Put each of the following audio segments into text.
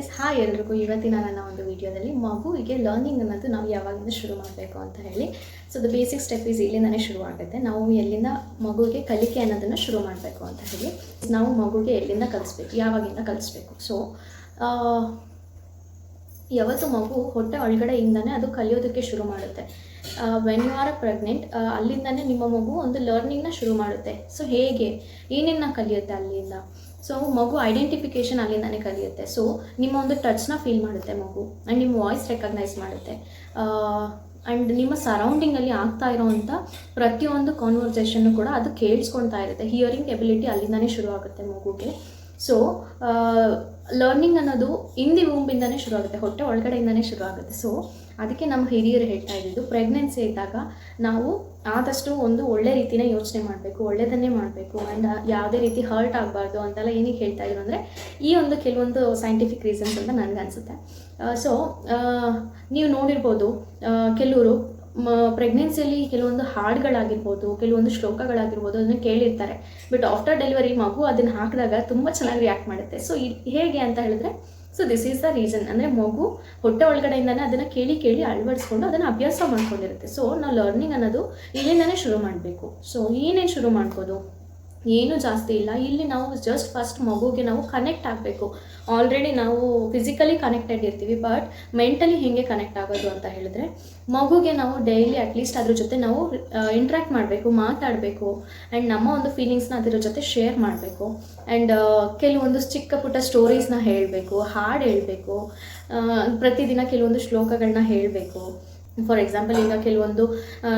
Yes hi ಎಲ್ರಿಗೂ. ಇವತ್ತಿನ ನನ್ನ ಒಂದು ವಿಡಿಯೋದಲ್ಲಿ ಮಗುವಿಗೆ ಲರ್ನಿಂಗ್ ಅನ್ನೋದು ನಾವು ಯಾವಾಗಿಂದ ಶುರು ಮಾಡಬೇಕು ಅಂತ ಹೇಳಿ. So the basic step is ಇಲ್ಲಿಂದನೇ ಶುರು ಆಗುತ್ತೆ. ನಾವು ಎಲ್ಲಿಂದ ಮಗುವಿಗೆ ಕಲಿಕೆ ಅನ್ನೋದನ್ನು ಶುರು ಮಾಡಬೇಕು ಅಂತ ಹೇಳಿ. ನಾವು ಮಗುಗೆ ಎಲ್ಲಿಂದ ಕಲಿಸ್ಬೇಕು, ಯಾವಾಗಿಂದ ಕಲಿಸ್ಬೇಕು? ಸೊ ಯಾವತ್ತು ಮಗು ಹೊಟ್ಟೆ ಒಳಗಡೆಯಿಂದನೇ ಅದು ಕಲಿಯೋದಕ್ಕೆ ಶುರು ಮಾಡುತ್ತೆ. When you are a pregnant ಅಲ್ಲಿಂದನೇ ನಿಮ್ಮ ಮಗು ಒಂದು ಲರ್ನಿಂಗ್ನ ಶುರು ಮಾಡುತ್ತೆ. ಸೊ ಹೇಗೆ? ಏನೇನು ಕಲಿಯುತ್ತೆ ಅಲ್ಲಿಂದ? ಸೊ ಮಗು ಐಡೆಂಟಿಫಿಕೇಷನ್ ಅಲ್ಲಿಂದನೇ ಕಲಿಯುತ್ತೆ. ಸೊ ನಿಮ್ಮ ಒಂದು ಟಚ್ನ ಫೀಲ್ ಮಾಡುತ್ತೆ ಮಗು. ಆ್ಯಂಡ್ ನಿಮ್ಮ ವಾಯ್ಸ್ ರೆಕಗ್ನೈಸ್ ಮಾಡುತ್ತೆ. ಆ್ಯಂಡ್ ನಿಮ್ಮ ಸರೌಂಡಿಂಗಲ್ಲಿ ಆಗ್ತಾ ಇರೋವಂಥ ಪ್ರತಿಯೊಂದು ಕಾನ್ವರ್ಸೇಷನ್ನು ಕೂಡ ಅದು ಕೇಳಿಸ್ಕೊಳ್ತಾ ಇರುತ್ತೆ. ಹಿಯರಿಂಗ್ ಎಬಿಲಿಟಿ ಅಲ್ಲಿಂದನೇ ಶುರು ಆಗುತ್ತೆ ಮಗುಗೆ ಸೊ ಲರ್ನಿಂಗ್ ಅನ್ನೋದು ಇಂದಿ ವೂಂಬಿಂದನೇ ಶುರು ಆಗುತ್ತೆ ಹೊಟ್ಟೆ ಒಳಗಡೆಯಿಂದನೇ ಶುರು ಆಗುತ್ತೆ ಸೊ ಅದಕ್ಕೆ ನಮ್ಮ ಹಿರಿಯರು ಹೇಳ್ತಾ ಇದ್ದಿದ್ದು ಪ್ರೆಗ್ನೆನ್ಸಿ ಇದ್ದಾಗ ನಾವು ಆದಷ್ಟು ಒಂದು ಒಳ್ಳೆ ರೀತಿನ ಯೋಚನೆ ಮಾಡಬೇಕು ಒಳ್ಳೆಯದನ್ನೇ ಮಾಡಬೇಕು ಆ್ಯಂಡ್ ಯಾವುದೇ ರೀತಿ ಹರ್ಟ್ ಆಗಬಾರ್ದು ಅಂತೆಲ್ಲ ಏನಕ್ಕೆ ಹೇಳ್ತಾ ಇದ್ರು ಅಂದರೆ, ಈ ಒಂದು ಕೆಲವೊಂದು ಸೈಂಟಿಫಿಕ್ ರೀಸನ್ಸ್ ಅಂತ ನನಗನ್ಸುತ್ತೆ. ಸೊ ನೀವು ನೋಡಿರ್ಬೋದು ಕೆಲವರು ಪ್ರೆಗ್ನೆನ್ಸಿಯಲ್ಲಿ ಕೆಲವೊಂದು ಹಾಡುಗಳಾಗಿರ್ಬೋದು, ಕೆಲವೊಂದು ಶ್ಲೋಕಗಳಾಗಿರ್ಬೋದು ಅದನ್ನು ಕೇಳಿರ್ತಾರೆ. ಬಟ್ ಆಫ್ಟರ್ ಡೆಲಿವರಿ ಮಗು ಅದನ್ನು ಹಾಕಿದಾಗ ತುಂಬ ಚೆನ್ನಾಗಿ ರಿಯಾಕ್ಟ್ ಮಾಡುತ್ತೆ. ಸೊ ಹೇಗೆ ಅಂತ ಹೇಳಿದ್ರೆ so this is the reason ಅಂದರೆ ಮಗು ಹೊಟ್ಟೆ ಒಳಗಡೆಯಿಂದನೇ ಅದನ್ನು ಕೇಳಿ ಕೇಳಿ ಅಳವಡಿಸ್ಕೊಂಡು ಅದನ್ನು ಅಭ್ಯಾಸ ಮಾಡ್ಕೊಂಡಿರುತ್ತೆ. ಸೊ ನಾವು ಲರ್ನಿಂಗ್ ಅನ್ನೋದು ಇಲ್ಲಿಂದನೇ ಶುರು ಮಾಡಬೇಕು. ಸೊ ಏನೇನು ಶುರು ಮಾಡ್ಬೋದು? ಏನೂ ಜಾಸ್ತಿ ಇಲ್ಲ. ಇಲ್ಲಿ ನಾವು ಜಸ್ಟ್ ಫಸ್ಟ್ ಮಗುಗೆ ನಾವು ಕನೆಕ್ಟ್ ಆಗಬೇಕು. ಆಲ್ರೆಡಿ ನಾವು ಫಿಸಿಕಲಿ ಕನೆಕ್ಟೆಡ್ ಇರ್ತೀವಿ ಬಟ್ ಮೆಂಟಲಿ ಹೇಗೆ ಕನೆಕ್ಟ್ ಆಗೋದು ಅಂತ ಹೇಳಿದ್ರೆ, ಮಗುಗೆ ನಾವು ಡೈಲಿ ಅಟ್ಲೀಸ್ಟ್ ಅದ್ರ ಜೊತೆ ನಾವು ಇಂಟ್ರ್ಯಾಕ್ಟ್ ಮಾಡಬೇಕು, ಮಾತಾಡಬೇಕು ಆ್ಯಂಡ್ ನಮ್ಮ ಒಂದು ಫೀಲಿಂಗ್ಸ್ನ ಅದರ ಜೊತೆ ಶೇರ್ ಮಾಡಬೇಕು. ಆ್ಯಂಡ್ ಕೆಲವೊಂದು ಚಿಕ್ಕ ಪುಟ್ಟ ಸ್ಟೋರೀಸ್ನ ಹೇಳಬೇಕು, ಹಾಡು ಹೇಳಬೇಕು ಪ್ರತಿದಿನ ಕೆಲವೊಂದು ಶ್ಲೋಕಗಳನ್ನ ಹೇಳಬೇಕು. ಫಾರ್ ಎಕ್ಸಾಂಪಲ್ ಈಗ ಕೆಲವೊಂದು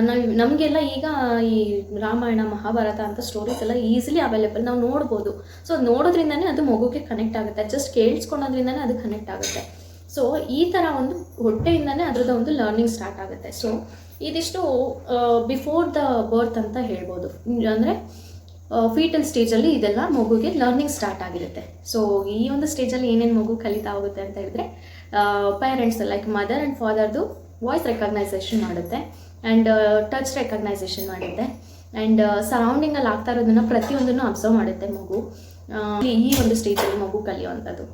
ನಾವು ನಮಗೆಲ್ಲ ಈಗ ಈ ರಾಮಾಯಣ, ಮಹಾಭಾರತ ಅಂತ ಸ್ಟೋರೀಸ್ ಎಲ್ಲ ಈಸಿಲಿ ಅವೈಲೇಬಲ್ ನಾವು ನೋಡ್ಬೋದು. ಸೊ ಅದು ನೋಡೋದ್ರಿಂದನೇ ಅದು ಮಗುಗೆ ಕನೆಕ್ಟ್ ಆಗುತ್ತೆ. ಜಸ್ಟ್ ಕೇಳಿಸ್ಕೊಳೋದ್ರಿಂದನೇ ಅದು ಕನೆಕ್ಟ್ ಆಗುತ್ತೆ. ಸೊ ಈ ಥರ ಒಂದು ಹೊಟ್ಟೆಯಿಂದನೇ ಅದರದ್ದು ಒಂದು ಲರ್ನಿಂಗ್ ಸ್ಟಾರ್ಟ್ ಆಗುತ್ತೆ. ಸೊ ಇದಿಷ್ಟು ಬಿಫೋರ್ ದ ಬರ್ತ್ ಅಂತ ಹೇಳ್ಬೋದು. ಅಂದರೆ ಫೀಟಲ್ ಸ್ಟೇಜಲ್ಲಿ ಇದೆಲ್ಲ ಮಗುಗೆ ಲರ್ನಿಂಗ್ ಸ್ಟಾರ್ಟ್ ಆಗಿರುತ್ತೆ. ಸೊ ಈ ಒಂದು ಸ್ಟೇಜಲ್ಲಿ ಏನೇನು ಮಗು ಕಲಿತಾ ಹೋಗುತ್ತೆ ಅಂತ ಹೇಳಿದ್ರೆ ಪೇರೆಂಟ್ಸ್ ಲೈಕ್ ಮದರ್ ಆ್ಯಂಡ್ ಫಾದರ್ದು ವಾಯ್ಸ್ ರೆಕಗ್ನೈಸೇಷನ್ ಮಾಡುತ್ತೆ ಆ್ಯಂಡ್ ಟಚ್ ರೆಕಗ್ನೈಸೇಷನ್ ಮಾಡುತ್ತೆ. ಆ್ಯಂಡ್ ಸರೌಂಡಿಂಗಲ್ಲಿ ಆಗ್ತಾ ಇರೋದನ್ನು ಪ್ರತಿಯೊಂದನ್ನು ಅಬ್ಸರ್ವ್ ಮಾಡುತ್ತೆ ಮಗು. ಈ ಒಂದು ಸ್ಟೇಜಲ್ಲಿ ಮಗು ಕಲಿಯುವಂಥದ್ದು.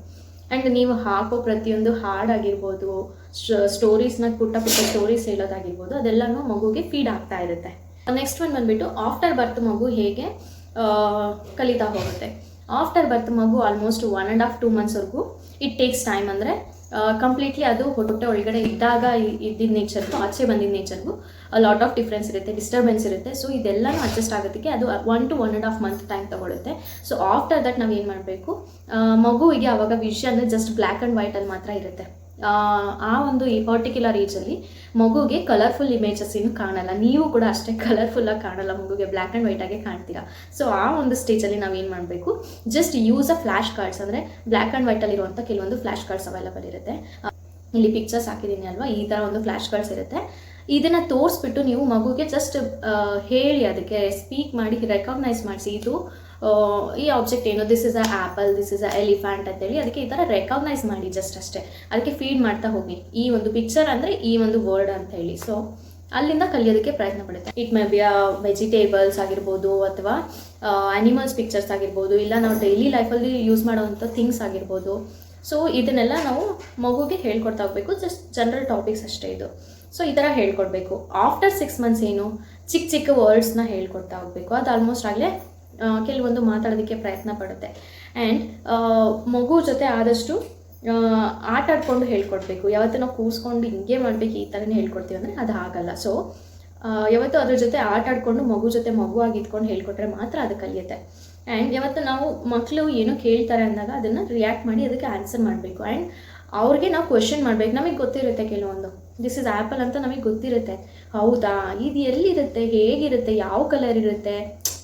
ಆ್ಯಂಡ್ ನೀವು ಹಾಕೋ ಪ್ರತಿಯೊಂದು ಹಾಡಾಗಿರ್ಬೋದು ಸ್ಟೋರೀಸ್ನ ಪುಟ್ಟ ಪುಟ್ಟ ಸ್ಟೋರೀಸ್ ಹೇಳೋದಾಗಿರ್ಬೋದು, ಅದೆಲ್ಲನೂ ಮಗುಗೆ ಫೀಡ್ ಆಗ್ತಾ ಇರುತ್ತೆ. ನೆಕ್ಸ್ಟ್ ಒನ್ ಬಂದುಬಿಟ್ಟು ಆಫ್ಟರ್ ಬರ್ತ್ ಮಗು ಹೇಗೆ ಕಲಿತಾ ಹೋಗುತ್ತೆ. ಆಫ್ಟರ್ ಬರ್ತ್ ಮಗು almost one and half two ಮಂತ್ಸ್ವರೆಗೂ it takes time ಅಂದರೆ ಕಂಪ್ಲೀಟ್ಲಿ ಅದು ಹೊಟ್ಟೆ ಒಳಗಡೆ ಇದ್ದಾಗ ಇದ್ದಿದ್ದ ನೇಚರ್ಗೂ ಆಚೆ ಬಂದಿದ್ದ ನೇಚರ್ಗೂ ಲಾಟ್ ಆಫ್ ಡಿಫ್ರೆನ್ಸ್ ಇರುತ್ತೆ ಡಿಸ್ಟರ್ಬೆನ್ಸ್ ಇರುತ್ತೆ. ಸೊ ಇದೆಲ್ಲನೂ ಅಡ್ಜಸ್ಟ್ ಆಗೋದಕ್ಕೆ ಅದು one to one and half month time ತೊಗೊಳುತ್ತೆ. So after that ನಾವು ಏನು ಮಾಡಬೇಕು ಮಗುವಿಗೆ ಆವಾಗ ವಿಷನ್ ಜಸ್ಟ್ ಬ್ಲ್ಯಾಕ್ ಆ್ಯಂಡ್ ವೈಟಲ್ಲಿ ಮಾತ್ರ ಇರುತ್ತೆ. ಆ ಒಂದು ಈ ಪರ್ಟಿಕ್ಯುಲರ್ ಏಜಲ್ಲಿ ಮಗುಗೆ ಕಲರ್ಫುಲ್ ಇಮೇಜಸ್ ಏನು ಕಾಣಲ್ಲ. ನೀವು ಕೂಡ ಅಷ್ಟೇ ಕಲರ್ಫುಲ್ಲಾಗಿ ಕಾಣಲ್ಲ, ಮಗುಗೆ ಬ್ಲ್ಯಾಕ್ ಆ್ಯಂಡ್ ಆಗಿ ಕಾಣ್ತೀರಾ. ಸೊ ಆ ಒಂದು ಸ್ಟೇಜಲ್ಲಿ ಏನು ಮಾಡಬೇಕು? Just use a flash cards ಅಂದರೆ ಬ್ಲ್ಯಾಕ್ ಆ್ಯಂಡ್ ವೈಟಲ್ಲಿರುವಂಥ ಕೆಲವೊಂದು ಫ್ಲಾಶ್ ಕಾರ್ಡ್ಸ್ ಅವೈಲಬಲ್ ಇರುತ್ತೆ. ಇಲ್ಲಿ ಪಿಕ್ಚರ್ಸ್ ಹಾಕಿದ್ದೀನಿ ಅಲ್ವಾ? ಈ ಥರ ಒಂದು ಫ್ಲ್ಯಾಶ್ ಕಾರ್ಡ್ಸ್ ಇರುತ್ತೆ. ಇದನ್ನು ತೋರಿಸ್ಬಿಟ್ಟು ನೀವು ಮಗುಗೆ ಜಸ್ಟ್ ಹೇಳಿ, ಅದಕ್ಕೆ ಸ್ಪೀಕ್ ಮಾಡಿ ರೆಕಗ್ನೈಸ್ ಮಾಡಿಸಿ. ಇದು ಈ ಆಬ್ಜೆಕ್ಟ್ ಏನು this is a apple this is a elephant ಅಂತೇಳಿ ಅದಕ್ಕೆ ಈ ಥರ ರೆಕಗ್ನೈಸ್ ಮಾಡಿ ಜಸ್ಟ್ ಅಷ್ಟೇ. ಅದಕ್ಕೆ ಫೀಡ್ ಮಾಡ್ತಾ ಹೋಗಿ. ಈ ಒಂದು ಪಿಕ್ಚರ್ ಅಂದರೆ ಈ ಒಂದು ವರ್ಡ್ ಅಂತ ಹೇಳಿ ಸೊ ಅಲ್ಲಿಂದ ಕಲಿಯೋದಕ್ಕೆ ಪ್ರಯತ್ನ ಪಡುತ್ತೆ. ಇಟ್ ಮೇ ಬಿ ವೆಜಿಟೇಬಲ್ಸ್ ಆಗಿರ್ಬೋದು ಅಥವಾ ಅನಿಮಲ್ಸ್ ಪಿಕ್ಚರ್ಸ್ ಆಗಿರ್ಬೋದು, ಇಲ್ಲ ನಾವು ಡೈಲಿ ಲೈಫಲ್ಲಿ ಯೂಸ್ ಮಾಡೋವಂಥ ಥಿಂಗ್ಸ್ ಆಗಿರ್ಬೋದು. ಸೊ ಇದನ್ನೆಲ್ಲ ನಾವು ಮಗುಗೆ ಹೇಳ್ಕೊಡ್ತಾ ಹೋಗಬೇಕು. ಜಸ್ಟ್ ಜನರಲ್ ಟಾಪಿಕ್ಸ್ ಅಷ್ಟೇ ಇದು. ಸೊ ಈ ಥರ ಹೇಳ್ಕೊಡ್ಬೇಕು. ಆಫ್ಟರ್ ಸಿಕ್ಸ್ ಮಂತ್ಸ್ ಏನು, ಚಿಕ್ಕ ಚಿಕ್ಕ ವರ್ಡ್ಸ್ನ ಹೇಳ್ಕೊಡ್ತಾ ಹೋಗಬೇಕು. ಅದು ಆಲ್ಮೋಸ್ಟ್ ಆಗಲೇ ಕೆಲವೊಂದು ಮಾತಾಡೋದಕ್ಕೆ ಪ್ರಯತ್ನ ಪಡುತ್ತೆ. ಆ್ಯಂಡ್ ಮಗು ಜೊತೆ ಆದಷ್ಟು ಆಟ ಆಡ್ಕೊಂಡು ಹೇಳ್ಕೊಡ್ಬೇಕು. ಯಾವತ್ತು ನಾವು ಕೂರಿಸ್ಕೊಂಡು ಹಿಂಗೆ ಮಾಡಬೇಕು, ಈ ಥರನೇ ಹೇಳ್ಕೊಡ್ತೀವಿ ಅಂದರೆ ಅದು ಆಗಲ್ಲ. ಸೊ ಯಾವತ್ತೂ ಅದ್ರ ಜೊತೆ ಆಟ ಆಡ್ಕೊಂಡು ಮಗು ಜೊತೆ ಮಗುವಾಗಿ ಇದ್ಕೊಂಡು ಹೇಳ್ಕೊಟ್ರೆ ಮಾತ್ರ ಅದು ಕಲಿಯುತ್ತೆ. ಆ್ಯಂಡ್ ಯಾವತ್ತು ನಾವು ಮಕ್ಕಳು ಏನೋ ಕೇಳ್ತಾರೆ ಅಂದಾಗ ಅದನ್ನು ರಿಯಾಕ್ಟ್ ಮಾಡಿ ಅದಕ್ಕೆ ಆನ್ಸರ್ ಮಾಡಬೇಕು. ಆ್ಯಂಡ್ ಅವ್ರಿಗೆ ನಾವು ಕ್ವೆಶನ್ ಮಾಡ್ಬೇಕು. ನಮಗೆ ಗೊತ್ತಿರುತ್ತೆ ಕೆಲವೊಂದು. ದಿಸ್ ಇಸ್ ಆ್ಯಪಲ್ ಅಂತ ನಮಗೆ ಗೊತ್ತಿರುತ್ತೆ. ಹೌದಾ? ಇದು ಎಲ್ಲಿರುತ್ತೆ? ಹೇಗಿರುತ್ತೆ? ಯಾವ ಕಲರ್ ಇರುತ್ತೆ?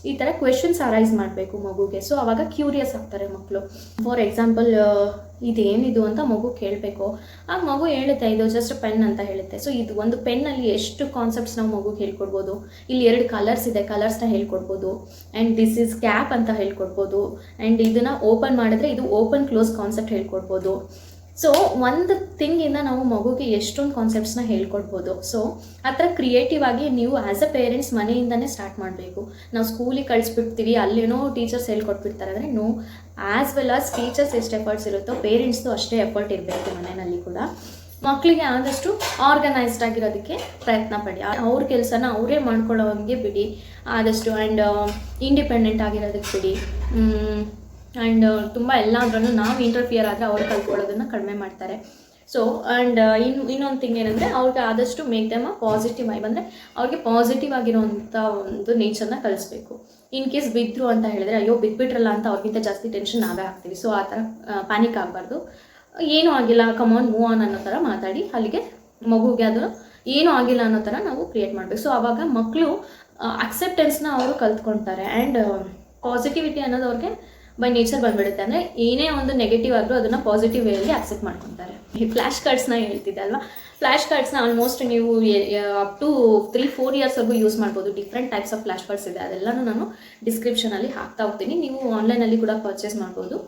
ಈ ಥರ ಕ್ವೆಶನ್ಸ್ ಅರೈಸ್ ಮಾಡಬೇಕು ಮಗುಗೆ. ಸೊ ಅವಾಗ ಕ್ಯೂರಿಯಸ್ ಆಗ್ತಾರೆ ಮಕ್ಕಳು ಫಾರ್ ಎಕ್ಸಾಂಪಲ್ ಇದೇನಿದು ಅಂತ ಮಗು ಕೇಳಬೇಕು. ಆ ಮಗು ಹೇಳುತ್ತೆ, ಇದು ಜಸ್ಟ್ ಪೆನ್ ಅಂತ ಹೇಳುತ್ತೆ. ಸೊ ಇದು ಒಂದು ಪೆನ್ನಲ್ಲಿ ಎಷ್ಟು ಕಾನ್ಸೆಪ್ಟ್ಸ್ ನಾವು ಮಗುಗೆ ಹೇಳ್ಕೊಡ್ಬೋದು. ಇಲ್ಲಿ ಎರಡು ಕಲರ್ಸ್ ಇದೆ ಕಲರ್ಸ್ನ ಹೇಳ್ಕೊಡ್ಬೋದು. ಆ್ಯಂಡ್ ದಿಸ್ ಇಸ್ ಕ್ಯಾಪ್ ಅಂತ ಹೇಳ್ಕೊಡ್ಬೋದು. ಆ್ಯಂಡ್ ಇದನ್ನು ಓಪನ್ ಮಾಡಿದ್ರೆ ಇದು ಓಪನ್ ಕ್ಲೋಸ್ ಕಾನ್ಸೆಪ್ಟ್ ಹೇಳ್ಕೊಡ್ಬೋದು. ಸೊ ಒಂದು ಥಿಂಗಿಂದ ನಾವು ಮಗುಗೆ ಎಷ್ಟೊಂದು ಕಾನ್ಸೆಪ್ಟ್ಸ್ನ ಹೇಳ್ಕೊಡ್ಬೋದು. ಸೊ ಆ ಥರ ಕ್ರಿಯೇಟಿವ್ ಆಗಿ ನೀವು ಆ್ಯಸ್ ಅ ಪೇರೆಂಟ್ಸ್ ಮನೆಯಿಂದನೇ ಸ್ಟಾರ್ಟ್ ಮಾಡಬೇಕು. ನಾವು ಸ್ಕೂಲಿಗೆ ಕಳಿಸ್ಬಿಡ್ತೀವಿ, ಅಲ್ಲೇನೋ ಟೀಚರ್ಸ್ ಹೇಳ್ಕೊಟ್ಬಿಡ್ತಾರೆ. ಅಂದರೆ no as well as teachers ಎಷ್ಟು ಎಫರ್ಟ್ಸ್ ಇರುತ್ತೋ ಪೇರೆಂಟ್ಸ್ದು ಅಷ್ಟೇ ಎಫರ್ಟ್ ಇರಬೇಕು ಮನೆಯಲ್ಲಿ ಕೂಡ. ಮಕ್ಕಳಿಗೆ ಆದಷ್ಟು ಆರ್ಗನೈಸ್ಡ್ ಆಗಿರೋದಕ್ಕೆ ಪ್ರಯತ್ನ ಪಡಿ. ಅವ್ರ ಕೆಲಸನ ಅವರೇ ಮಾಡ್ಕೊಳ್ಳೋ ಹಂಗೆ ಬಿಡಿ. ಆದಷ್ಟು ಆ್ಯಂಡ್ ಇಂಡಿಪೆಂಡೆಂಟ್ ಆಗಿರೋದಕ್ಕೆ ಬಿಡಿ. ಆ್ಯಂಡ್ ತುಂಬ ಎಲ್ಲಾದ್ರೂ ನಾವು ಇಂಟರ್ಫಿಯರ್ ಆದರೆ ಅವ್ರು ಕಲ್ತ್ಕೊಳ್ಳೋದನ್ನು ಕಡಿಮೆ ಮಾಡ್ತಾರೆ. ಸೊ ಆ್ಯಂಡ್ ಇನ್ನು ಇನ್ನೊಂದು ಥಿಂಗ್ ಏನಂದರೆ ಅವ್ರಿಗೆ ಆದಷ್ಟು ಮೇಕ್ ದಮ್ ಪಾಸಿಟಿವ್ ಆಗಿ ಬಂದರೆ ಅವ್ರಿಗೆ ಪಾಸಿಟಿವ್ ಆಗಿರೋವಂಥ ಒಂದು ನೇಚರ್ನ ಕಲಿಸ್ಬೇಕು ಇನ್ ಕೇಸ್ ಬಿದ್ದರು ಅಂತ ಹೇಳಿದ್ರೆ, ಅಯ್ಯೋ ಬಿದ್ದುಬಿಟ್ರಲ್ಲ ಅಂತ ಅವ್ರಿಗಿಂತ ಜಾಸ್ತಿ ಟೆನ್ಷನ್ ನಾವೇ ಹಾಕ್ತೀವಿ ಸೊ ಆ ಥರ ಪ್ಯಾನಿಕ್ ಆಗಬಾರ್ದು. ಏನೂ ಆಗಿಲ್ಲ ಆನ್ ಮೂವ್ ಆನ್ ಅನ್ನೋ ಥರ ಮಾತಾಡಿ, ಅಲ್ಲಿಗೆ ಮಗುಗೆ ಅದು ಏನೂ ಆಗಿಲ್ಲ ಅನ್ನೋ ಥರ ನಾವು ಕ್ರಿಯೇಟ್ ಮಾಡಬೇಕು. ಸೊ ಆವಾಗ ಮಕ್ಕಳು ಅಕ್ಸೆಪ್ಟೆನ್ಸ್ನ ಅವರು ಕಲ್ತ್ಕೊಳ್ತಾರೆ ಆ್ಯಂಡ್ ಪಾಸಿಟಿವಿಟಿ ಅನ್ನೋದು ಅವ್ರಿಗೆ ಬೈ ನೇಚರ್ ಬಂದ್ಬಿಡುತ್ತೆ ಅಂದರೆ ಏನೇ ಒಂದು ನೆಗೆಟಿವ್ ಆದರೂ ಅದನ್ನು ಪಾಸಿಟಿವ್ ವೇಯಲ್ಲಿ ಅಕ್ಸೆಪ್ಟ್ ಮಾಡ್ಕೊತಾರೆ. ಈ ಫ್ಲ್ಯಾಶ್ ಕಾರ್ಡ್ಸ್ನ ಹೇಳ್ತಿದ್ದೆ ಅಲ್ವಾ? ಫ್ಲ್ಯಾಶ್ ಕಾರ್ಡ್ಸ್ನ ಆಲ್ಮೋಸ್ಟ್ ನೀವು ಅಪ್ ಟು ತ್ರೀ ಫೋರ್ ಇಯರ್ಸ್ವರೆಗೂ ಯೂಸ್ ಮಾಡ್ಬೋದು. Different types of flash cards ಇದೆ. ಅದೆಲ್ಲನೂ ನಾನು ಡಿಸ್ಕ್ರಿಪ್ಷನಲ್ಲಿ ಹಾಕ್ತಾ ಹೋಗ್ತೀನಿ. ನೀವು ಆನ್ಲೈನಲ್ಲಿ ಕೂಡ ಪರ್ಚೇಸ್ ಮಾಡ್ಬೋದು.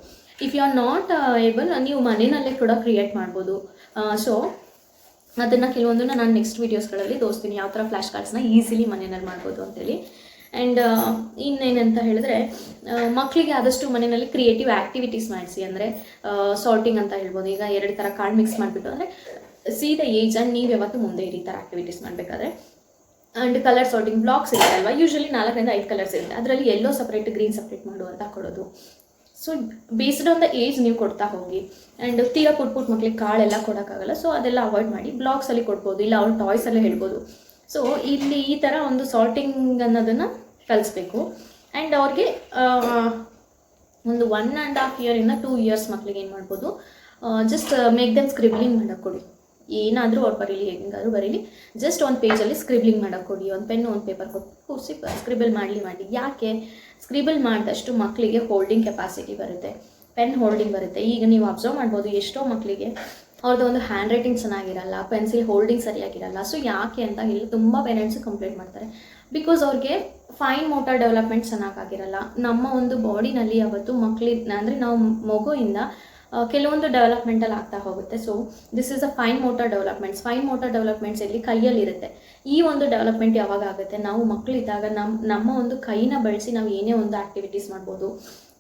If you are not able ನೀವು ಮನೆಯಲ್ಲೇ ಕೂಡ ಕ್ರಿಯೇಟ್ ಮಾಡ್ಬೋದು. ಸೊ ಅದನ್ನು ಕೆಲವೊಂದನ್ನು ನಾನು ನೆಕ್ಸ್ಟ್ ವೀಡಿಯೋಸ್ಗಳಲ್ಲಿ ತೋರಿಸ್ತೀನಿ. ಯಾವ ಥರ ಫ್ಲ್ಯಾಶ್ ಕಾರ್ಡ್ಸ್ನ ಈಸಿಲಿ ಮನೆಯಲ್ಲಿ ಮಾಡ್ಬೋದು ಅಂತೇಳಿ. ಆ್ಯಂಡ್ ಇನ್ನೇನಂತ ಹೇಳಿದ್ರೆ ಮಕ್ಕಳಿಗೆ ಆದಷ್ಟು ಮನೆಯಲ್ಲಿ ಕ್ರಿಯೇಟಿವ್ ಆ್ಯಕ್ಟಿವಿಟೀಸ್ ಮಾಡಿಸಿ, ಅಂದರೆ ಸಾಲ್ಟಿಂಗ್ ಅಂತ ಹೇಳ್ಬೋದು. ಈಗ ಎರಡು ಥರ ಕಾರ್ಡ್ ಮಿಕ್ಸ್ ಮಾಡಿಬಿಟ್ಟು, ಅಂದರೆ, ಸೀದ ಏಜ್ ಆ್ಯಂಡ್ ನೀವು ಯಾವತ್ತು ಮುಂದೆ ಈ ಥರ ಆ್ಯಕ್ಟಿವಿಟೀಸ್ ಮಾಡಬೇಕಾದ್ರೆ. ಆ್ಯಂಡ್ ಕಲರ್ ಸಾಲ್ಟಿಂಗ್ ಬ್ಲಾಕ್ಸ್ ಇರುತ್ತೆ ಅಲ್ವಾ? ಯೂಶಲಿ ನಾಲ್ಕರಿಂದ ಐದು ಕಲರ್ಸ್ ಇರುತ್ತೆ. ಅದರಲ್ಲಿ ಎಲ್ಲೋ ಸಪ್ರೇಟ್ ಗ್ರೀನ್ ಸಪ್ರೇಟ್ ಮಾಡು ಅಂತ ಕೊಡೋದು. So based on the age ನೀವು ಕೊಡ್ತಾ ಹೋಗಿ. ಆ್ಯಂಡ್ ತೀರಾ ಪುಟ್ ಪುಟ್ ಮಕ್ಳಿಗೆ ಕಾಳೆಲ್ಲ ಕೊಡೋಕ್ಕಾಗಲ್ಲ. ಸೊ ಅದೆಲ್ಲ ಅವಾಯ್ಡ್ ಮಾಡಿ ಬ್ಲಾಕ್ಸಲ್ಲಿ ಕೊಡ್ಬೋದು. ಇಲ್ಲ ಅವ್ರ ಟಾಯ್ಸಲ್ಲೇ ಹೇಳ್ಬೋದು. ಸೊ ಇಲ್ಲಿ ಈ ಥರ ಒಂದು ಸಾಲ್ಟಿಂಗ್ ಅನ್ನೋದನ್ನು ಕಲಿಸ್ಬೇಕು. ಆ್ಯಂಡ್ ಅವ್ರಿಗೆ ಒಂದು ಒನ್ ಆ್ಯಂಡ್ ಹಾಫ್ ಇಯರಿಂದ ಟೂ ಇಯರ್ಸ್ ಮಕ್ಳಿಗೆ ಏನು ಮಾಡ್ಬೋದು ಜಸ್ಟ್ ಮೇಕ್ ದಮ್ ಸ್ಕ್ರಿಬ್ಲಿಂಗ್ ಮಾಡೋಕ್ಕೆ ಕೊಡಿ ಏನಾದರೂ ಅವ್ರು ಬರೀಲಿ, ಹೆಂಗಾದ್ರೂ ಬರೀಲಿ. ಜಸ್ಟ್ ಒಂದು ಪೇಜಲ್ಲಿ ಸ್ಕ್ರಿಬ್ಲಿಂಗ್ ಮಾಡೋಕ್ಕೆ ಕೊಡಿ ಒಂದು ಪೆನ್ ಒಂದು ಪೇಪರ್ ಕೊಟ್ಟು ಕೂರಿಸಿ ಸ್ಕ್ರಿಬಲ್ ಮಾಡಲಿ ಮಾಡಿ ಯಾಕೆ? ಸ್ಕ್ರಿಬಲ್ ಮಾಡಿದಷ್ಟು ಮಕ್ಕಳಿಗೆ ಹೋಲ್ಡಿಂಗ್ ಕೆಪಾಸಿಟಿ ಬರುತ್ತೆ. ಪೆನ್ ಹೋಲ್ಡಿಂಗ್ ಬರುತ್ತೆ. ಈಗ ನೀವು ಅಬ್ಸರ್ವ್ ಮಾಡ್ಬೋದು ಎಷ್ಟೋ ಮಕ್ಕಳಿಗೆ ಅವ್ರದ್ದು ಒಂದು ಹ್ಯಾಂಡ್ ರೈಟಿಂಗ್ ಚೆನ್ನಾಗಿರಲ್ಲ ಪೆನ್ಸಿಲ್ ಹೋಲ್ಡಿಂಗ್ ಸರಿಯಾಗಿರಲ್ಲ. ಸೊ ಯಾಕೆ ಅಂತ ಇಲ್ಲಿ ತುಂಬ ಪೇರೆಂಟ್ಸು ಕಂಪ್ಲೇಂಟ್ ಮಾಡ್ತಾರೆ. ಬಿಕಾಸ್ ಅವ್ರಿಗೆ ಫೈನ್ ಮೋಟಾರ್ ಡೆವಲಪ್ಮೆಂಟ್ ಚೆನ್ನಾಗಾಗಿರಲ್ಲ. ನಮ್ಮ ಒಂದು ಬಾಡಿನಲ್ಲಿ ಯಾವತ್ತು ಮಕ್ಕಳಿಗೆ ಅಂದರೆ ನಾವು ಮಗುವಿಂದ ಕೆಲವೊಂದು ಡೆವಲಪ್ಮೆಂಟಲ್ಲಿ ಆಗ್ತಾ ಹೋಗುತ್ತೆ. So this is a fine motor developments fine motor developments ಇಲ್ಲಿ ಕೈಯಲ್ಲಿರುತ್ತೆ. ಈ ಒಂದು ಡೆವಲಪ್ಮೆಂಟ್ ಯಾವಾಗ ಆಗುತ್ತೆ? ನಾವು ಮಕ್ಕಳಿದ್ದಾಗ ನಮ್ಮ ನಮ್ಮ ಒಂದು ಕೈನ ಬಳಸಿ ನಾವು ಏನೇ ಒಂದು ಆ್ಯಕ್ಟಿವಿಟೀಸ್ ಮಾಡ್ಬೋದು.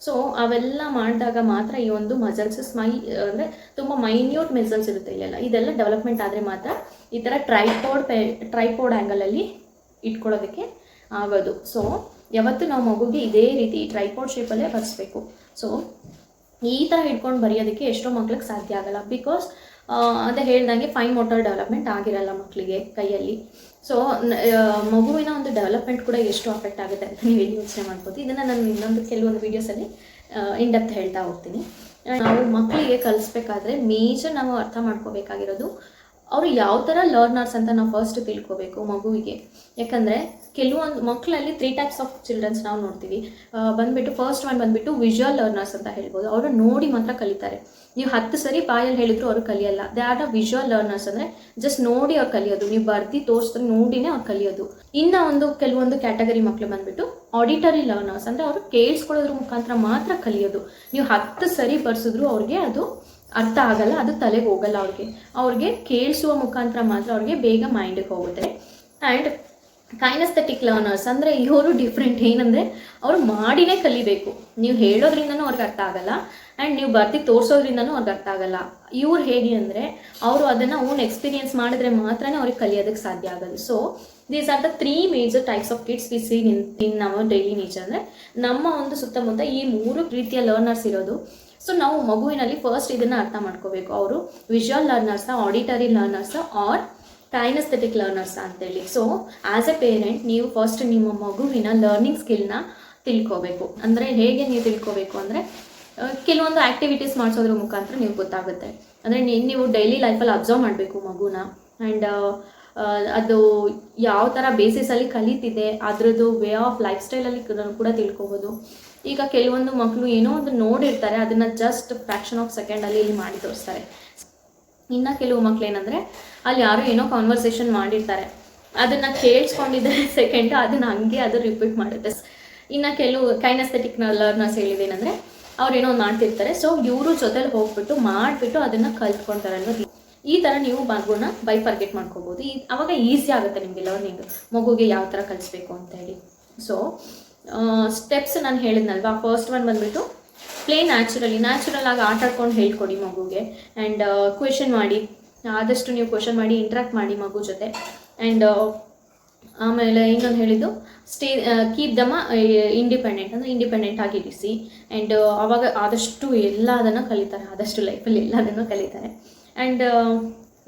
ಸೊ ಅವೆಲ್ಲ ಮಾಡಿದಾಗ ಮಾತ್ರ ಈ ಒಂದು ಮಸಲ್ಸ್ ಸ್ಮೈ ಅಂದರೆ ತುಂಬ ಮೈನ್ಯೂಟ್ ಮೆಸಲ್ಸ್ ಇರುತ್ತೆ ಇಲ್ಲೆಲ್ಲ. ಇದೆಲ್ಲ ಡೆವಲಪ್ಮೆಂಟ್ ಆದರೆ ಮಾತ್ರ ಈ ಥರ ಟ್ರೈಪೋಡ್ ಪೆ ಟ್ರೈಪೋಡ್ ಆ್ಯಂಗಲಲ್ಲಿ ಇಟ್ಕೊಳ್ಳೋದಕ್ಕೆ ಆಗೋದು. ಸೊ ಯಾವತ್ತು ನಾವು ಮಗುಗೆ ಇದೇ ರೀತಿ ಟ್ರೈಪೋಡ್ ಶೇಪಲ್ಲೇ ಬರೆಸ್ಬೇಕು ಸೊ ಈ ಥರ ಹಿಡ್ಕೊಂಡು ಬರೆಯೋದಕ್ಕೆ ಎಷ್ಟೋ ಮಕ್ಳಿಗೆ ಸಾಧ್ಯ ಆಗಲ್ಲ. ಬಿಕಾಸ್ ಅದೇ ಹೇಳ್ದಂಗೆ ಫೈನ್ ಮೋಟರ್ ಡೆವಲಪ್ಮೆಂಟ್ ಆಗಿರಲ್ಲ ಮಕ್ಕಳಿಗೆ ಕೈಯಲ್ಲಿ. ಸೊ ಮಗುವಿನ ಒಂದು ಡೆವಲಪ್ಮೆಂಟ್ ಕೂಡ ಎಷ್ಟು ಅಫೆಕ್ಟ್ ಆಗುತ್ತೆ ಅಂತ ನೀವು ಯೋಚನೆ ಮಾಡ್ಬೋದು ಇದನ್ನು ನಾನು ಇನ್ನೊಂದು ಕೆಲವೊಂದು ವೀಡಿಯೋಸಲ್ಲಿ ಇನ್ ಡೆಪ್ತ್ ಹೇಳ್ತಾ ಹೋಗ್ತೀನಿ. ನಾವು ಮಕ್ಕಳಿಗೆ ಕಲಿಸ್ಬೇಕಾದ್ರೆ ಮೇಜರ್ ನಾವು ಅರ್ಥ ಮಾಡ್ಕೋಬೇಕಾಗಿರೋದು ಅವರು ಯಾವ ಥರ ಲರ್ನರ್ಸ್ ಅಂತ ನಾವು ಫಸ್ಟ್ ತಿಳ್ಕೋಬೇಕು ಮಗುವಿಗೆ. ಯಾಕಂದರೆ ಕೆಲವೊಂದು ಮಕ್ಕಳಲ್ಲಿ ತ್ರೀ ಟೈಪ್ಸ್ ಆಫ್ ಚಿಲ್ಡ್ರನ್ಸ್ ನಾವು ನೋಡ್ತೀವಿ. ಬಂದುಬಿಟ್ಟು ಫಸ್ಟ್ ಒನ್ ಬಂದ್ಬಿಟ್ಟು ವಿಜುವಲ್ ಲರ್ನರ್ಸ್ ಅಂತ ಹೇಳ್ಬೋದು. ಅವರು ನೋಡಿ ಮಾತ್ರ ಕಲಿತಾರೆ. ನೀವು ಹತ್ತು ಸರಿ ಬಾಯಲ್ಲಿ ಹೇಳಿದ್ರು ಅವರು ಕಲಿಯಲ್ಲ. They are a visual learners ಅಂದರೆ ಜಸ್ಟ್ ನೋಡಿ ಅವ್ರು ಕಲಿಯೋದು. ನೀವು ಬರ್ದಿ ತೋರಿಸಿದ್ರೆ ನೋಡಿನೇ ಅವ್ರು ಕಲಿಯೋದು. ಇನ್ನು ಒಂದು ಕೆಲವೊಂದು ಕ್ಯಾಟಗರಿ ಮಕ್ಕಳು ಬಂದುಬಿಟ್ಟು ಆಡಿಟರಿ ಲರ್ನರ್ಸ್ ಅಂದರೆ ಅವರು ಕೇಳಿಸ್ಕೊಳ್ಳೋದ್ರ ಮುಖಾಂತರ ಮಾತ್ರ ಕಲಿಯೋದು. ನೀವು ಹತ್ತು ಸರಿ ಬರ್ಸಿದ್ರು ಅವ್ರಿಗೆ ಅದು ಅರ್ಥ ಆಗಲ್ಲ, ಅದು ತಲೆಗೆ ಹೋಗಲ್ಲ ಅವ್ರಿಗೆ. ಅವ್ರಿಗೆ ಕೇಳಿಸುವ ಮುಖಾಂತರ ಮಾತ್ರ ಅವ್ರಿಗೆ ಬೇಗ ಮೈಂಡಿಗೆ ಹೋಗುತ್ತೆ. ಆ್ಯಂಡ್ ಕೈನಸ್ಥೆಟಿಕ್ ಲರ್ನರ್ಸ್ ಅಂದರೆ ಇವರು ಡಿಫ್ರೆಂಟ್ ಏನಂದರೆ ಅವರು ಮಾಡಿನೇ ಕಲಿಬೇಕು. ನೀವು ಹೇಳೋದ್ರಿಂದನೂ ಅವ್ರಿಗೆ ಅರ್ಥ ಆಗಲ್ಲ ಆ್ಯಂಡ್ ನೀವು ಬರ್ತಿ ತೋರಿಸೋದ್ರಿಂದನೂ ಅವ್ರಿಗೆ ಅರ್ಥ ಆಗಲ್ಲ. ಇವ್ರು ಹೇಗೆ ಅಂದರೆ ಅವರು ಅದನ್ನು ಓನ್ ಎಕ್ಸ್ಪೀರಿಯನ್ಸ್ ಮಾಡಿದ್ರೆ ಮಾತ್ರನೇ ಅವ್ರಿಗೆ ಕಲಿಯೋದಕ್ಕೆ ಸಾಧ್ಯ ಆಗೋದು so these are the three major types of kids we seen in in our daily nature ಅಂದರೆ ನಮ್ಮ ಒಂದು ಸುತ್ತಮುತ್ತ ಈ ಮೂರು ರೀತಿಯ ಲರ್ನರ್ಸ್ ಇರೋದು. ಸೊ ನಾವು ಮಗುವಿನಲ್ಲಿ ಫಸ್ಟ್ ಇದನ್ನು ಅರ್ಥ ಮಾಡ್ಕೋಬೇಕು. ಅವರು visual learners auditory learners are kinesthetic learners ಅಂತೇಳಿ. ಸೊ ಆ್ಯಸ್ ಎ ಪೇರೆಂಟ್ ನೀವು ಫಸ್ಟ್ ನಿಮ್ಮ ಮಗುವಿನ ಲರ್ನಿಂಗ್ ಸ್ಕಿಲ್ನ ತಿಳ್ಕೋಬೇಕು. ಅಂದರೆ ಹೇಗೆ ನೀವು ತಿಳ್ಕೋಬೇಕು ಅಂದರೆ ಕೆಲವೊಂದು ಆ್ಯಕ್ಟಿವಿಟೀಸ್ ಮಾಡಿಸೋದ್ರ ಮುಖಾಂತರ ನೀವು ಗೊತ್ತಾಗುತ್ತೆ. ಅಂದರೆ ನೀವು ಡೈಲಿ ಲೈಫಲ್ಲಿ ಅಬ್ಸರ್ವ್ ಮಾಡಬೇಕು ಮಗುನ. ಆ್ಯಂಡ್ ಅದು ಯಾವ ಥರ ಬೇಸಿಸಲ್ಲಿ ಕಲಿತಿದೆ, ಅದರದ್ದು ವೇ ಆಫ್ ಲೈಫ್ ಸ್ಟೈಲಲ್ಲಿ ಕೂಡ ತಿಳ್ಕೊಬೋದು. ಈಗ ಕೆಲವೊಂದು ಮಕ್ಕಳು ಏನೋ ಒಂದು ನೋಡಿರ್ತಾರೆ, ಅದನ್ನು ಜಸ್ಟ್ ಫ್ಯಾಕ್ಷನ್ ಆಫ್ ಸೆಕೆಂಡಲ್ಲಿ ಇಲ್ಲಿ ಮಾಡಿ ತೋರಿಸ್ತಾರೆ. ಇನ್ನು ಕೆಲವು ಮಕ್ಳು ಏನಂದರೆ, ಅಲ್ಲಿ ಯಾರೋ ಏನೋ ಕಾನ್ವರ್ಸೇಷನ್ ಮಾಡಿರ್ತಾರೆ. ಅದನ್ನು ಕೇಳಿಸ್ಕೊಂಡಿದ್ದಾರೆ ಸೆಕೆಂಡ್ ಅದನ್ನು ಹಂಗೆ ಅದು ರಿಪೀಟ್ ಮಾಡುತ್ತೆ. ಇನ್ನು ಕೆಲವು ಕೈನಸ್ಥೆಟಿಕ್ ಲರ್ನರ್ಸ್ ಹೇಳಿದೇನೆಂದರೆ ಅವ್ರೇನೋ ಒಂದು ಮಾಡ್ತಿರ್ತಾರೆ. ಸೊ ಇವರು ಜೊತೆಲಿ ಹೋಗ್ಬಿಟ್ಟು ಮಾಡಿಬಿಟ್ಟು ಅದನ್ನು ಕಲ್ತ್ಕೊಳ್ತಾರೆ ಅನ್ನೋದು. ಈ ಥರ ನೀವು ಮಗುನ ಬೈ ಫರ್ಗೆಟ್ ಮಾಡ್ಕೋಬೋದು. ಈ, ಅವಾಗ ಈಸಿ ಆಗುತ್ತೆ ನಿಮಗೆ ಲರ್ನಿಂಗ್ ಮಗುಗೆ ಯಾವ ಥರ ಕಲಿಸ್ಬೇಕು ಅಂತ ಹೇಳಿ. ಸೊ ಸ್ಟೆಪ್ಸ್ ನಾನು ಹೇಳಿದ್ನಲ್ವಾ? ಫಸ್ಟ್ ಒನ್ ಬಂದ್ಬಿಟ್ಟು ಪ್ಲೇ ನ್ಯಾಚುರಲಿ ನ್ಯಾಚುರಲ್ ಆಗಿ ಆಟ ಆಡ್ಕೊಂಡು ಹೇಳ್ಕೊಡಿ ಮಗುಗೆ. ಆ್ಯಂಡ್ ಕ್ವೆಶನ್ ಮಾಡಿ. ಆದಷ್ಟು ನೀವು ಕ್ವೆಶನ್ ಮಾಡಿ ಇಂಟ್ರ್ಯಾಕ್ಟ್ ಮಾಡಿ ಮಗು ಜೊತೆ. ಆ್ಯಂಡ್ ಆಮೇಲೆ ಇನ್ನೊಂದು ಹೇಳಿದ್ದು ಸ್ಟೇ ಕೀಪ್ ದಮ ಇಂಡಿಪೆಂಡೆಂಟ್ ಅಂದರೆ ಇಂಡಿಪೆಂಡೆಂಟ್ ಆಗಿ ಇರಿಸಿ. ಆ್ಯಂಡ್ ಅವಾಗ ಆದಷ್ಟು ಎಲ್ಲದನ್ನು ಕಲಿತಾರೆ. ಆದಷ್ಟು ಲೈಫಲ್ಲಿ ಎಲ್ಲದನ್ನು ಕಲಿತಾರೆ. ಆ್ಯಂಡ್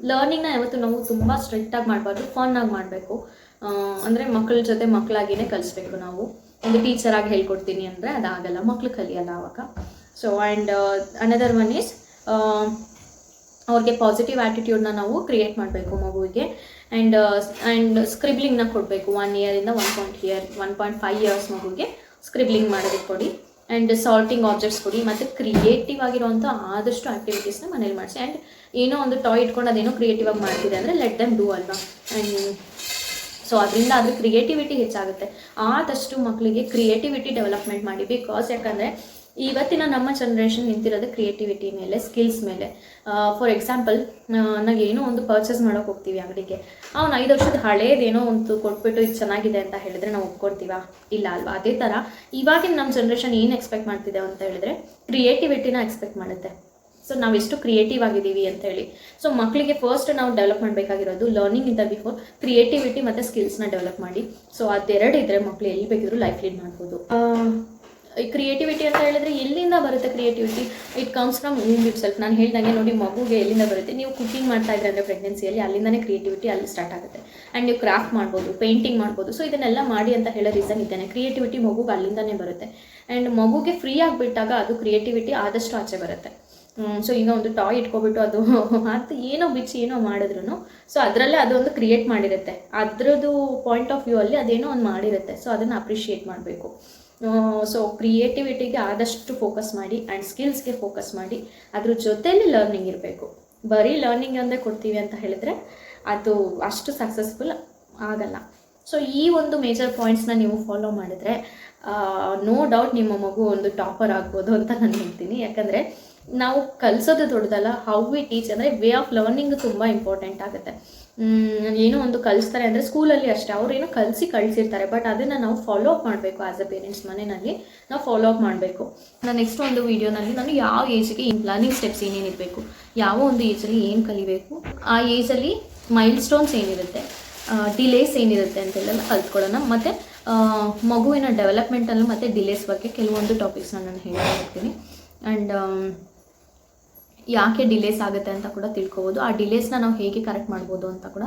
ಲರ್ನಿಂಗ್ನ ಯಾವತ್ತು ನಾವು ತುಂಬ ಸ್ಟ್ರಿಕ್ಟಾಗಿ ಮಾಡಬಾರ್ದು ಫನ್ನಾಗಿ ಮಾಡಬೇಕು. ಅಂದರೆ ಮಕ್ಕಳ ಜೊತೆ ಮಕ್ಕಳಾಗಿಯೇ ಕಲಿಸ್ಬೇಕು ನಾವು. ಒಂದು ಟೀಚರಾಗಿ ಹೇಳ್ಕೊಡ್ತೀನಿ ಅಂದರೆ ಅದಾಗಲ್ಲ ಮಕ್ಕಳು ಕಲಿಯಲ್ಲ ಆವಾಗ so and another one is ಅವ್ರಿಗೆ ಪಾಸಿಟಿವ್ ಆ್ಯಟಿಟ್ಯೂಡ್ನ ನಾವು ಕ್ರಿಯೇಟ್ ಮಾಡಬೇಕು ಮಗುವಿಗೆ. ಆ್ಯಂಡ್ ಆ್ಯಂಡ್ ಸ್ಕ್ರಿಬ್ಲಿಂಗ್ನ ಕೊಡಬೇಕು one ಇಯರಿಂದ one point year one point five years ಮಗುಗೆ ಸ್ಕ್ರಿಬ್ಲಿಂಗ್ ಮಾಡೋದಕ್ಕೆ ಕೊಡಿ. ಆ್ಯಂಡ್ ಸಾಲ್ಟಿಂಗ್ ಆಬ್ಜೆಕ್ಟ್ಸ್ ಕೊಡಿ, ಮತ್ತು ಕ್ರಿಯೇಟಿವ್ ಆಗಿರುವಂಥ ಆದಷ್ಟು ಆ್ಯಕ್ಟಿವಿಟೀಸ್ನ ಮನೇಲಿ ಮಾಡಿಸಿ. ಆ್ಯಂಡ್ ಏನೋ ಒಂದು ಟಾಯ್ ಇಟ್ಕೊಂಡು ಅದೇನೋ ಕ್ರಿಯೇಟಿವ್ ಆಗಿ ಮಾಡ್ತಿದೆ ಅಂದರೆ ಲೆಟ್ ದೆಮ್ ಡೂ ಅಲ್ವಾ? ಆ್ಯಂಡ್ ಸೊ ಅದರಿಂದ ಅದ್ರ ಕ್ರಿಯೇಟಿವಿಟಿ ಹೆಚ್ಚಾಗುತ್ತೆ. ಆದಷ್ಟು ಮಕ್ಕಳಿಗೆ ಕ್ರಿಯೇಟಿವಿಟಿ ಡೆವಲಪ್ಮೆಂಟ್ ಮಾಡಿ. ಬಿಕಾಸ್ ಯಾಕಂದರೆ ಇವತ್ತಿನ ನಮ್ಮ ಜನ್ರೇಷನ್ ನಿಂತಿರೋದು ಕ್ರಿಯೇಟಿವಿಟಿ ಮೇಲೆ ಸ್ಕಿಲ್ಸ್ ಮೇಲೆ. ಫಾರ್ ಎಕ್ಸಾಂಪಲ್ ನಾವು ಏನೋ ಒಂದು ಪರ್ಚೇಸ್ ಮಾಡೋಕೆ ಹೋಗ್ತೀವಿ ಅಂಗಡಿಗೆ. ಅವ್ನು ಐದು ವರ್ಷದ ಹಳೇದೇನೋ ಒಂದು ಕೊಟ್ಬಿಟ್ಟು ಇದು ಚೆನ್ನಾಗಿದೆ ಅಂತ ಹೇಳಿದ್ರೆ ನಾವು ಒಪ್ಕೊಡ್ತೀವಾ? ಇಲ್ಲ ಅಲ್ವಾ? ಅದೇ ಥರ ಇವಾಗಿನ ನಮ್ಮ ಜನ್ರೇಷನ್ ಏನು ಎಕ್ಸ್ಪೆಕ್ಟ್ ಮಾಡ್ತಿದೆ ಅಂತ ಹೇಳಿದ್ರೆ ಕ್ರಿಯೇಟಿವಿಟಿನ ಎಕ್ಸ್ಪೆಕ್ಟ್ ಮಾಡುತ್ತೆ. ಸೊ ನಾವು ಎಷ್ಟು ಕ್ರಿಯೇಟಿವ್ ಆಗಿದ್ದೀವಿ ಅಂತ ಹೇಳಿ. ಸೊ ಮಕ್ಕಳಿಗೆ ಫಸ್ಟ್ ನಾವು ಡೆವಲಪ್ ಮಾಡಬೇಕಾಗಿರೋದು ಲರ್ನಿಂಗ್ ಇಂದ ಬಿಫೋರ್ ಕ್ರಿಯೇಟಿವಿಟಿ ಮತ್ತು ಸ್ಕಿಲ್ಸ್ನ ಡೆವಲಪ್ ಮಾಡಿ. ಸೊ ಅದೆರಡು ಇದ್ದರೆ ಮಕ್ಕಳು ಎಲ್ಲಿ ಬೇಕಿದ್ರು ಲೈಫ್ ಲೀಡ್ ಮಾಡ್ಬೋದು. ಕ್ರಿಯೇಟಿವಿಟಿ ಅಂತ ಹೇಳಿದ್ರೆ ಎಲ್ಲಿಂದ ಬರುತ್ತೆ creativity it comes from um itself ನಾನು ಹೇಳ್ದಂಗೆ ನೋಡಿ ಮಗುಗೆ ಎಲ್ಲಿಂದ ಬರುತ್ತೆ. ನೀವು ಕುಕಿಂಗ್ ಮಾಡ್ತಾ ಇದ್ರೆ ಅಂದರೆ ಪ್ರೆಗ್ನೆನ್ಸಿಯಲ್ಲಿ ಅಲ್ಲಿಂದನೇ ಕ್ರಿಯೇಟಿವಿಟಿ ಅಲ್ಲಿ ಸ್ಟಾರ್ಟ್ ಆಗುತ್ತೆ. ಆ್ಯಂಡ್ ನೀವು ಕ್ರಾಫ್ಟ್ ಮಾಡ್ಬೋದು ಪೇಂಟಿಂಗ್ ಮಾಡ್ಬೋದು. ಸೊ ಇದನ್ನೆಲ್ಲ ಮಾಡಿ ಅಂತ ಹೇಳೋ ರೀಸನ್ ಇದ್ದಾನೆ. ಕ್ರಿಯೇಟಿವಿಟಿ ಮಗುಗೆ ಅಲ್ಲಿಂದನೇ ಬರುತ್ತೆ. ಆ್ಯಂಡ್ ಮಗುಗೆ ಫ್ರೀ ಆಗಿಬಿಟ್ಟಾಗ ಅದು ಕ್ರಿಯೇಟಿವಿಟಿ ಆದಷ್ಟು ಆಚೆ ಬರುತ್ತೆ. ಸೊ ಈಗ ಒಂದು ಟಾಯ್ ಇಟ್ಕೊಬಿಟ್ಟು ಅದು ಅದು ಏನೋ ಬಿಚ್ಚಿ ಏನೋ ಮಾಡಿದ್ರು ಸೊ ಅದರಲ್ಲೇ ಅದೊಂದು ಕ್ರಿಯೇಟ್ ಮಾಡಿರುತ್ತೆ. ಅದರದ್ದು ಪಾಯಿಂಟ್ ಆಫ್ ವ್ಯೂ ಅಲ್ಲಿ ಅದೇನೋ ಒಂದು ಮಾಡಿರುತ್ತೆ ಸೊ ಅದನ್ನು ಅಪ್ರಿಷಿಯೇಟ್ ಮಾಡಬೇಕು. ಸೊ ಕ್ರಿಯೇಟಿವಿಟಿಗೆ ಆದಷ್ಟು ಫೋಕಸ್ ಮಾಡಿ ಆ್ಯಂಡ್ ಸ್ಕಿಲ್ಸ್ಗೆ ಫೋಕಸ್ ಮಾಡಿ ಅದ್ರ ಜೊತೆಯಲ್ಲಿ ಲರ್ನಿಂಗ್ ಇರಬೇಕು. ಬರೀ ಲರ್ನಿಂಗ್ ಒಂದೇ ಕೊಡ್ತೀವಿ ಅಂತ ಹೇಳಿದ್ರೆ ಅದು ಅಷ್ಟು ಸಕ್ಸಸ್ಫುಲ್ ಆಗಲ್ಲ. ಸೊ ಈ ಒಂದು ಮೇಜರ್ ಪಾಯಿಂಟ್ಸ್ನ ನೀವು ಫಾಲೋ ಮಾಡಿದ್ರೆ ನೋ ಡೌಟ್ ನಿಮ್ಮ ಮಗು ಒಂದು ಟಾಪರ್ ಆಗ್ಬೋದು ಅಂತ ನಾನು ಹೇಳ್ತೀನಿ. ಯಾಕಂದರೆ ನಾವು ಕಲಿಸೋದು ದೊಡ್ಡದಲ್ಲ ಹೌ ವಿ ಟೀಚ್ ಅಂದರೆ ವೇ ಆಫ್ ಲರ್ನಿಂಗ್ ತುಂಬ ಇಂಪಾರ್ಟೆಂಟ್ ಆಗುತ್ತೆ. ಏನೋ ಒಂದು ಕಲಿಸ್ತಾರೆ ಅಂದರೆ ಸ್ಕೂಲಲ್ಲಿ ಅಷ್ಟೇ, ಅವ್ರೇನೋ ಕಲಿಸಿ ಕಳಿಸಿರ್ತಾರೆ ಬಟ್ ಅದನ್ನು ನಾವು ಫಾಲೋ ಅಪ್ ಮಾಡಬೇಕು ಆ್ಯಸ್ ಅ ಪೇರೆಂಟ್ಸ್ ಮನೆಯಲ್ಲಿ, ನಾವು ಫಾಲೋ ಅಪ್ ಮಾಡಬೇಕು. ನಾನು ನೆಕ್ಸ್ಟ್ ಒಂದು ವೀಡಿಯೋನಲ್ಲಿ ನಾನು ಯಾವ ಏಜ್ಗೆ ಇನ್ ಲರ್ನಿಂಗ್ ಸ್ಟೆಪ್ಸ್ ಏನೇನಿರಬೇಕು ಯಾವ ಒಂದು ಏಜಲ್ಲಿ ಏನು ಕಲಿಬೇಕು, ಆ ಏಜಲ್ಲಿ ಮೈಲ್ ಸ್ಟೋನ್ಸ್ ಏನಿರುತ್ತೆ ಡಿಲೇಸ್ ಏನಿರುತ್ತೆ ಅಂತೆಲ್ಲ ಕಲ್ತ್ಕೊಳ್ಳೋಣ. ಮತ್ತು ಮಗುವಿನ ಡೆವಲಪ್ಮೆಂಟಲ್ಲೂ ಮತ್ತು ಡಿಲೇಸ್ ಬಗ್ಗೆ ಕೆಲವೊಂದು ಟಾಪಿಕ್ಸ್ನ ನಾನು ಹೇಳ್ತಾ ಹೋಗ್ತೀನಿ ಆ್ಯಂಡ್ ಯಾಕೆ ಡಿಲೇಸ್ ಆಗುತ್ತೆ ಅಂತ ಕೂಡ ತಿಳ್ಕೊಬೋದು. ಆ ಡಿಲೇಸ್ನ ನಾವು ಹೇಗೆ ಕರೆಕ್ಟ್ ಮಾಡ್ಬೋದು ಅಂತ ಕೂಡ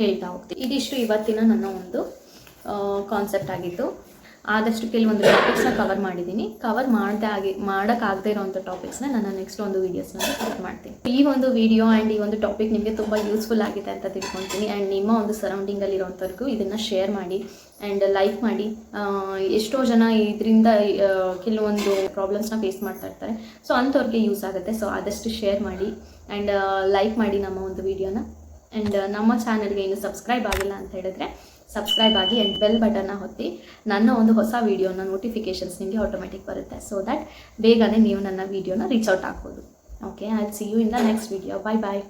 ಹೇಳ್ತಾ ಹೋಗ್ತೀವಿ. ಇದಿಷ್ಟು ಇವತ್ತಿನ ನನ್ನ ಒಂದು ಕಾನ್ಸೆಪ್ಟ್ ಆಗಿತ್ತು ಆದಷ್ಟು ಕೆಲವೊಂದು ಟಾಪಿಕ್ಸ್ನ ಕವರ್ ಮಾಡಿದ್ದೀನಿ. ಕವರ್ ಮಾಡದೆ ಆಗಿ ಮಾಡೋಕ್ಕಾಗದೇ ಇರೋವಂಥ ಟಾಪಿಕ್ಸ್ನ ನಾನು ನೆಕ್ಸ್ಟ್ ಒಂದು ವೀಡಿಯೋಸ್ನಲ್ಲಿ ಕವರ್ ಮಾಡ್ತೀನಿ. ಈ ಒಂದು ವಿಡಿಯೋ ಆ್ಯಂಡ್ ಈ ಒಂದು ಟಾಪಿಕ್ ನಿಮಗೆ ತುಂಬ ಯೂಸ್ಫುಲ್ ಆಗಿದೆ ಅಂತ ತಿಳ್ಕೊತೀನಿ. ಆ್ಯಂಡ್ ನಿಮ್ಮ ಒಂದು ಸರೌಂಡಿಂಗಲ್ಲಿ ಇರೋವಂಥವ್ರಿಗೂ ಇದನ್ನು ಶೇರ್ ಮಾಡಿ ಆ್ಯಂಡ್ ಲೈಕ್ ಮಾಡಿ. ಎಷ್ಟೋ ಜನ ಇದರಿಂದ ಕೆಲವೊಂದು ಪ್ರಾಬ್ಲಮ್ಸ್ನ ಫೇಸ್ ಮಾಡ್ತಾ ಇರ್ತಾರೆ. ಸೊ ಅಂಥವ್ರಿಗೆ ಯೂಸ್ ಆಗುತ್ತೆ. ಸೊ ಆದಷ್ಟು ಶೇರ್ ಮಾಡಿ ಆ್ಯಂಡ್ ಲೈಕ್ ಮಾಡಿ ನಮ್ಮ ಒಂದು ವಿಡಿಯೋನ ಆ್ಯಂಡ್ ನಮ್ಮ ಚಾನಲ್ಗೆ ಇನ್ನು ಸಬ್ಸ್ಕ್ರೈಬ್ ಆಗಿಲ್ಲ ಅಂತ ಹೇಳಿದ್ರೆ ಸಬ್ಸ್ಕ್ರೈಬ್ ಆಗಿ ಆ್ಯಂಡ್ ಬೆಲ್ ಬಟನ್ನ ಹೊತ್ತಿ ನನ್ನ ಒಂದು ಹೊಸ ವೀಡಿಯೋನ ನೋಟಿಫಿಕೇಷನ್ಸ್ ನಿಮಗೆ ಆಟೋಮೆಟಿಕ್ ಬರುತ್ತೆ. ಸೊ ದ್ಯಾಟ್ ಬೇಗನೆ ನೀವು ನನ್ನ ವೀಡಿಯೋನ ರೀಚ್ ಔಟ್ ಆಗ್ಬೋದು. Okay I see you in the next video bye bye